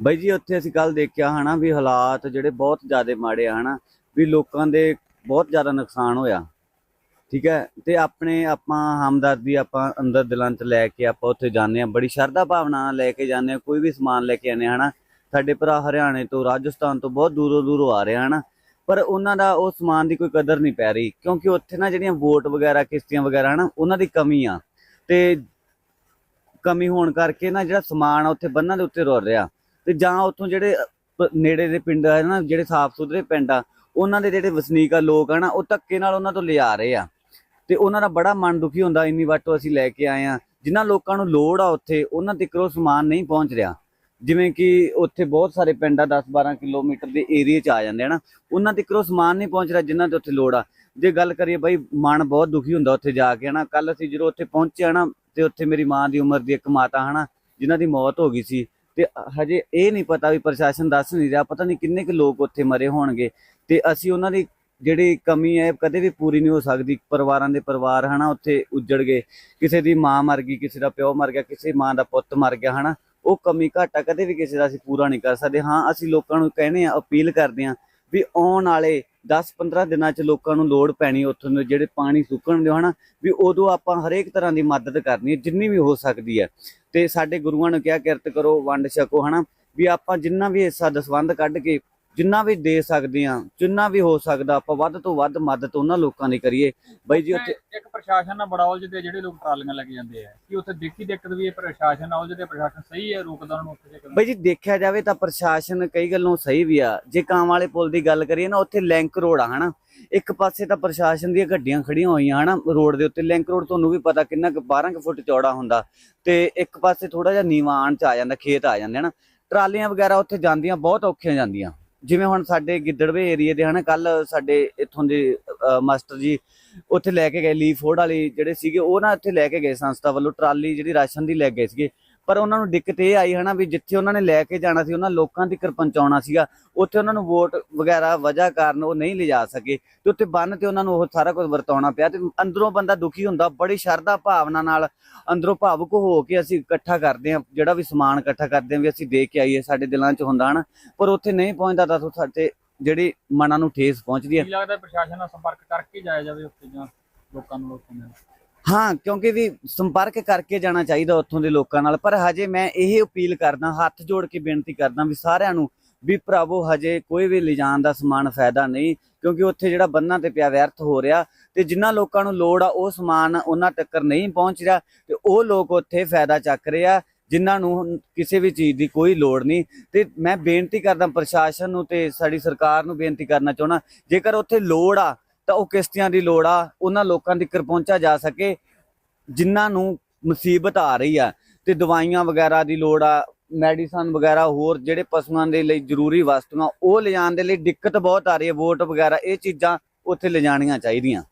ਬਾਈ ਜੀ, ਉੱਥੇ ਅਸੀਂ ਕੱਲ ਦੇਖਿਆ ਹਨਾ ਵੀ ਹਾਲਾਤ ਜਿਹੜੇ ਬਹੁਤ ਜ਼ਿਆਦਾ ਮਾੜੇ ਆ ਹਨਾ, ਵੀ ਲੋਕਾਂ ਦੇ ਬਹੁਤ ਜ਼ਿਆਦਾ ਨੁਕਸਾਨ ਹੋਇਆ। ਠੀਕ ਹੈ, ਤੇ ਆਪਣੇ ਆਪਾਂ ਹਮਦਰਦੀ ਆਪਾਂ ਅੰਦਰ ਦਿਲਾਂ 'ਚ ਲੈ ਕੇ ਆਪਾਂ ਉੱਥੇ ਜਾਂਦੇ ਆ ਬੜੀ ਸ਼ਰਧਾ ਭਾਵਨਾ ਨਾਲ ਲੈ ਕੇ ਜਾਂਦੇ ਆ ਕੋਈ ਵੀ ਸਮਾਨ ਲੈ ਕੇ ਆਨੇ ਹਨਾ। ਸਾਡੇ ਭਰਾ ਹਰਿਆਣੇ ਤੋਂ, ਰਾਜਸਥਾਨ ਤੋਂ ਬਹੁਤ ਦੂਰੋਂ ਦੂਰੋਂ ਆ ਰਹੇ ਹਨਾ, ਪਰ ਉਹਨਾਂ ਦਾ ਉਹ ਸਮਾਨ ਦੀ ਕੋਈ ਕਦਰ ਨਹੀਂ ਪੈ ਰਹੀ, ਕਿਉਂਕਿ ਉੱਥੇ ਨਾ ਜਿਹੜੀਆਂ ਵੋਟ ਵਗੈਰਾ, ਕਿਸ਼ਤੀਆਂ ਵਗੈਰਾ ਹਨਾ, ਉਹਨਾਂ ਦੀ ਕਮੀ ਆ। ਤੇ ਕਮੀ ਹੋਣ ਕਰਕੇ ਨਾ ਜਿਹੜਾ ਸਮਾਨ ਆ ਉੱਥੇ ਬੰਨਾਂ ਦੇ ਉੱਤੇ ਰੁਲ ਰਿਹਾ। ਤੇ ਜਾਂ ਉੱਥੋਂ ਜਿਹੜੇ ਪ- ਨੇੜੇ ਦੇ ਪਿੰਡ ਆ ਨਾ, ਜਿਹੜੇ ਸਾਫ਼ ਸੁਥਰੇ ਪਿੰਡ ਆ, ਉਹਨਾਂ ਦੇ ਜਿਹੜੇ ਵਸਨੀਕ ਆ ਲੋਕ ਆ ਨਾ, ਉਹ ਧੱਕੇ ਨਾਲ ਉਹਨਾਂ ਤੋਂ ਲਿਆ ਰਹੇ ਆ। ਤੇ ਉਹਨਾਂ ਦਾ ਬੜਾ ਮਨ ਦੁਖੀ ਹੁੰਦਾ, ਇੰਨੀ ਵਾਟੋ ਅਸੀਂ ਲੈ ਕੇ ਆਏ ਆ। ਜਿਨ੍ਹਾਂ ਲੋਕਾਂ ਨੂੰ ਲੋੜ ਆ ਉੱਥੇ, ਉਹਨਾਂ ਤੱਕ ਉਹ ਸਮਾਨ ਨਹੀਂ ਪਹੁੰਚ ਰਿਹਾ। ਜਿਵੇਂ ਕਿ ਉੱਥੇ ਬਹੁਤ ਸਾਰੇ ਪਿੰਡ ਆ 10-12 ਕਿਲੋਮੀਟਰ ਦੇ ਏਰੀਆ 'ਚ ਆ ਜਾਂਦੇ ਆ ਨਾ, ਉਹਨਾਂ ਤੱਕ ਉਹ ਸਮਾਨ ਨਹੀਂ ਪਹੁੰਚ ਰਿਹਾ ਜਿਨ੍ਹਾਂ ਤੇ ਉੱਥੇ ਲੋੜ ਆ। ਜੇ ਗੱਲ ਕਰੀਏ ਬਈ, ਮਨ ਬਹੁਤ ਦੁਖੀ ਹੁੰਦਾ ਉੱਥੇ ਜਾ ਕੇ, ਹਨਾ। ਕੱਲ ਅਸੀਂ ਜਦੋਂ ਉੱਥੇ ਪਹੁੰਚੇ ਨਾ, ਤੇ ਉੱਥੇ ਮੇਰੀ ਮਾਂ ਦੀ ਉਮਰ ਦੀ ਇੱਕ ਮਾਤਾ, ਹਨਾ, ਜਿਨ੍ਹਾਂ ਦੀ ਮੌਤ ਹੋ ਗਈ ਸੀ ਤੇ ਹਜੇ ਇਹ ਨਹੀਂ ਪਤਾ ਵੀ ਪ੍ਰਸ਼ਾਸਨ ਦੱਸ ਨਹੀਂ ਰਿਹਾ, ਪਤਾ ਨਹੀਂ ਕਿੰਨੇ ਕੁ ਲੋਕ ਉੱਥੇ ਮਰੇ ਹੋਣਗੇ। ਤੇ ਅਸੀਂ ਉਹਨਾਂ ਦੀ ਜਿਹੜੀ ਕਮੀ ਹੈ ਕਦੇ ਵੀ ਪੂਰੀ ਨਹੀਂ ਹੋ ਸਕਦੀ। ਪਰਿਵਾਰਾਂ ਦੇ ਪਰਿਵਾਰ ਹਨਾ, ਉੱਥੇ ਉੱਜੜ ਗਏ। ਕਿਸੇ ਦੀ ਮਾਂ ਮਰ ਗਈ, ਕਿਸੇ ਦਾ ਪਿਓ ਮਰ ਗਿਆ, ਕਿਸੇ ਮਾਂ ਦਾ ਪੁੱਤ ਮਰ ਗਿਆ ਹਨਾ। ਉਹ ਕਮੀ ਘਾਟਾ ਕਦੇ ਵੀ ਕਿਸੇ ਦਾ ਅਸੀਂ ਪੂਰਾ ਨਹੀਂ ਕਰ ਸਕਦੇ। ਹਾਂ, ਅਸੀਂ ਲੋਕਾਂ ਨੂੰ ਕਹਿੰਦੇ ਆ ਅਪੀਲ ਕਰਦੇ ਆ ਵੀ ਆਉਣ ਵਾਲੇ 10-15 ਦਿਨਾਂ ਚ ਲੋਕਾਂ ਨੂੰ ਲੋੜ ਪੈਣੀ ਉੱਥੋਂ ਦੇ ਜਿਹੜੇ ਪਾਣੀ ਸੁੱਕਣ ਦੇ ਹਨਾ, ਵੀ ਉਦੋਂ ਆਪਾਂ ਹਰੇਕ ਤਰ੍ਹਾਂ ਦੀ ਮਦਦ ਕਰਨੀ ਹੈ, ਜਿੰਨੀ ਵੀ ਹੋ ਸਕਦੀ ਹੈ। ਤੇ ਸਾਡੇ ਗੁਰੂਆਂ ਨੇ ਕਿਹਾ, ਕਿਰਤ ਕਰੋ, ਵੰਡ ਛਕੋ ਹਨਾ, ਵੀ ਆਪਾਂ ਜਿੰਨਾ ਵੀ ਹਿੱਸਾ ਦਸਵੰਦ ਕੱਢ ਕੇ ਜਿੰਨਾ ਵੀ ਦੇ ਸਕਦੇ ਆ ਜਿੰਨਾ ਵੀ ਹੋ ਸਕਦਾ ਆਪਾਂ ਵੱਧ ਤੋਂ ਵੱਧ ਮਦਦ ਉਹਨਾਂ ਲੋਕਾਂ ਦੀ ਕਰੀਏ। ਬਾਈ ਜੀ ਉੱਥੇ ਇੱਕ ਪ੍ਰਸ਼ਾਸਨ ਨਾਲ ਬੜਾ ਉਲਝਦੇ ਜਿਹੜੇ ਲੋਕ ਟਰਾਲੀਆਂ ਲੈ ਕੇ ਜਾਂਦੇ ਆ ਕਿ ਉੱਥੇ ਦੇਖੀ ਦਿੱਕਤ ਵੀ ਇਹ ਪ੍ਰਸ਼ਾਸਨ ਨਾਲ ਉਲਝਦੇ ਪ੍ਰਸ਼ਾਸਨ ਸਹੀ ਹੈ ਰੋਕਦਾ ਉਹਨਾਂ ਨੂੰ ਉੱਥੇ ਬਾਈ ਜੀ ਦੇਖਿਆ ਜਾਵੇ ਤਾਂ ਪ੍ਰਸ਼ਾਸਨ ਕਈ ਗੱਲੋਂ ਸਹੀ ਵੀ ਆ। ਜੇ ਕਾਂ ਵਾਲੇ ਪੁਲ ਦੀ ਗੱਲ ਕਰੀਏ ਨਾ ਉੱਥੇ ਲਿੰਕ ਰੋਡ ਆ ਹਨਾ? ਇੱਕ ਪਾਸੇ ਤਾਂ ਪ੍ਰਸ਼ਾਸਨ ਦੀਆਂ ਗੱਡੀਆਂ ਖੜੀਆਂ ਹੋਈਆਂ ਹਨਾ? ਰੋਡ ਦੇ ਉੱਤੇ ਲਿੰਕ ਰੋਡ ਤੁਹਾਨੂੰ ਵੀ ਪਤਾ ਕਿੰਨਾ ਕੁ 12 ਕੁ ਫੁੱਟ ਚੌੜਾ ਹੁੰਦਾ। ਤੇ ਇੱਕ ਪਾਸੇ ਥੋੜਾ ਜਿਹਾ ਨੀਵਾਂ ਚ ਆ ਜਾਂਦਾ ਖੇਤ ਆ ਜਾਂਦੇ ਹਨਾ? ਟਰਾਲੀਆਂ ਵਗੈਰਾ ਉੱਥੇ ਜਾਂਦੀਆਂ ਬਹੁਤ ਔਖੀਆਂ ਜਾਂਦੀਆਂ। ਜਿਵੇਂ ਹੁਣ ਸਾਡੇ ਗਿੱਦੜਵੇ ਏਰੀਏ ਦੇ ਹਨਾ ਕੱਲ ਸਾਡੇ ਇੱਥੋਂ ਦੇ ਅ, ਮਾਸਟਰ ਜੀ ਉੱਥੇ ਲੈ ਕੇ ਗਏ ਲੀਫ ਫੋਰਡ ਵਾਲੀ ਜਿਹੜੇ ਸੀਗੇ ਉਹ ਨਾ ਇੱਥੇ ਲੈ ਕੇ ਗਏ ਸੰਸਥਾ ਵੱਲੋਂ ਟਰਾਲੀ ਜਿਹੜੀ ਰਾਸ਼ਨ ਦੀ ਲੈ ਗਏ ਸੀਗੇ। ਪਰ ਉਹਨਾਂ ਨੂੰ ਦਿੱਕਤ ਇਹ ਆਈ ਹਨਾ ਵੀ ਜਿੱਥੇ ਉਹਨਾਂ ਨੇ ਲੈ ਕੇ ਜਾਣਾ ਸੀ, ਉਹਨਾਂ ਲੋਕਾਂ ਤੱਕ ਪਹੁੰਚਾਉਣਾ ਸੀਗਾ, ਉੱਥੇ ਉਹਨਾਂ ਨੂੰ ਵੋਟ ਵਗੈਰਾ ਵਜ੍ਹਾ ਕਾਰਨ ਉਹ ਨਹੀਂ ਲਿਜਾ ਸਕੇ ਤੇ ਉੱਥੇ ਬੰਨ ਤੇ ਉਹਨਾਂ ਨੂੰ ਉਹ ਸਾਰਾ ਕੁਝ ਵਰਤਾਉਣਾ ਪਿਆ ਤੇ ਅੰਦਰੋਂ ਬੰਦਾ ਦੁਖੀ ਹੁੰਦਾ, ਬੜੀ ਸ਼ਰਧਾ ਭਾਵਨਾ ਨਾਲ ਅੰਦਰੋਂ ਭਾਵੁਕ ਹੋ ਕੇ ਅਸੀਂ ਇਕੱਠਾ ਕਰਦੇ ਹਾਂ, ਜਿਹੜਾ ਵੀ ਸਮਾਨ ਇਕੱਠਾ ਕਰਦੇ ਹਾਂ ਵੀ ਅਸੀਂ ਦੇ ਕੇ ਆਈਏ, ਸਾਡੇ ਦਿਲਾਂ 'ਚ ਹੁੰਦਾ ਹਨਾ, ਪਰ ਉੱਥੇ ਨਹੀਂ ਪਹੁੰਚਦਾ ਤਾਂ ਸਾਡੇ ਜਿਹੜੀ ਮਨਾਂ ਨੂੰ ਠੇਸ ਪਹੁੰਚਦੀ ਹੈ। ਕੀ ਲੱਗਦਾ ਪ੍ਰਸ਼ਾਸਨ ਨਾਲ ਸੰਪਰਕ ਕਰਕੇ ਜਾਇਆ ਜਾਵੇ ਉੱਥੇ ਜਾਂ ਲੋਕਾਂ ਨੂੰ ਲੋਕਾਂ ਨਾਲ ਹਾਂ, ਕਿਉਂਕਿ ਵੀ ਸੰਪਰਕ ਕਰਕੇ ਜਾਣਾ ਚਾਹੀਦਾ ਉੱਥੋਂ ਦੇ ਲੋਕਾਂ ਨਾਲ, ਪਰ ਹਜੇ ਮੈਂ ਇਹ ਅਪੀਲ ਕਰਦਾ, ਹੱਥ ਜੋੜ ਕੇ ਬੇਨਤੀ ਕਰਦਾ ਵੀ ਸਾਰਿਆਂ ਨੂੰ ਵੀ ਭਰਾਵੋ, ਹਜੇ ਕੋਈ ਵੀ ਲਿਜਾਣ ਦਾ ਸਮਾਨ ਫਾਇਦਾ ਨਹੀਂ, ਕਿਉਂਕਿ ਉੱਥੇ ਜਿਹੜਾ ਬੰਨਾਂ ਤੇ ਪਿਆ ਵਿਅਰਥ ਹੋ ਰਿਹਾ ਤੇ ਜਿਨ੍ਹਾਂ ਲੋਕਾਂ ਨੂੰ ਲੋੜ ਆ, ਉਹ ਸਮਾਨ ਉਹਨਾਂ ਤੱਕ ਨਹੀਂ ਪਹੁੰਚ ਰਿਹਾ ਤੇ ਉਹ ਲੋਕ ਉੱਥੇ ਫਾਇਦਾ ਚੱਕ ਰਹੇ ਆ ਜਿਨ੍ਹਾਂ ਨੂੰ ਕਿਸੇ ਵੀ ਚੀਜ਼ ਦੀ ਕੋਈ ਲੋੜ ਨਹੀਂ। ਤੇ ਮੈਂ ਬੇਨਤੀ ਕਰਦਾ ਪ੍ਰਸ਼ਾਸਨ ਨੂੰ ਤੇ ਸਾਡੀ ਸਰਕਾਰ ਨੂੰ ਬੇਨਤੀ ਕਰਨਾ ਚਾਹੁੰਦਾ, ਜੇਕਰ ਉੱਥੇ ਲੋੜ ਆ ਤਾਂ ਉਹ ਕਿਸ਼ਤੀਆਂ ਦੀ ਲੋੜ ਆ, ਉਹਨਾਂ ਲੋਕਾਂ ਤੱਕ ਪਹੁੰਚਾ ਜਾ ਸਕੇ, ਜਿਨ੍ਹਾਂ ਨੂੰ ਮੁਸੀਬਤ ਆ ਰਹੀ ਆ। ਤੇ ਦਵਾਈਆਂ ਵਗੈਰਾ ਦੀ ਲੋੜ ਆ, ਮੈਡੀਸਨ ਵਗੈਰਾ ਹੋਰ ਜਿਹੜੇ ਪਸ਼ੂਆਂ ਦੇ ਲਈ ਜ਼ਰੂਰੀ ਵਸਤੂਆਂ, ਉਹ ਲਿਜਾਣ ਦੇ ਲਈ ਦਿੱਕਤ ਬਹੁਤ ਆ ਰਹੀ ਹੈ ਵੋਟ ਵਗੈਰਾ, ਇਹ ਚੀਜ਼ਾਂ ਉੱਥੇ ਲਿਜਾਣੀਆਂ ਚਾਹੀਦੀਆਂ।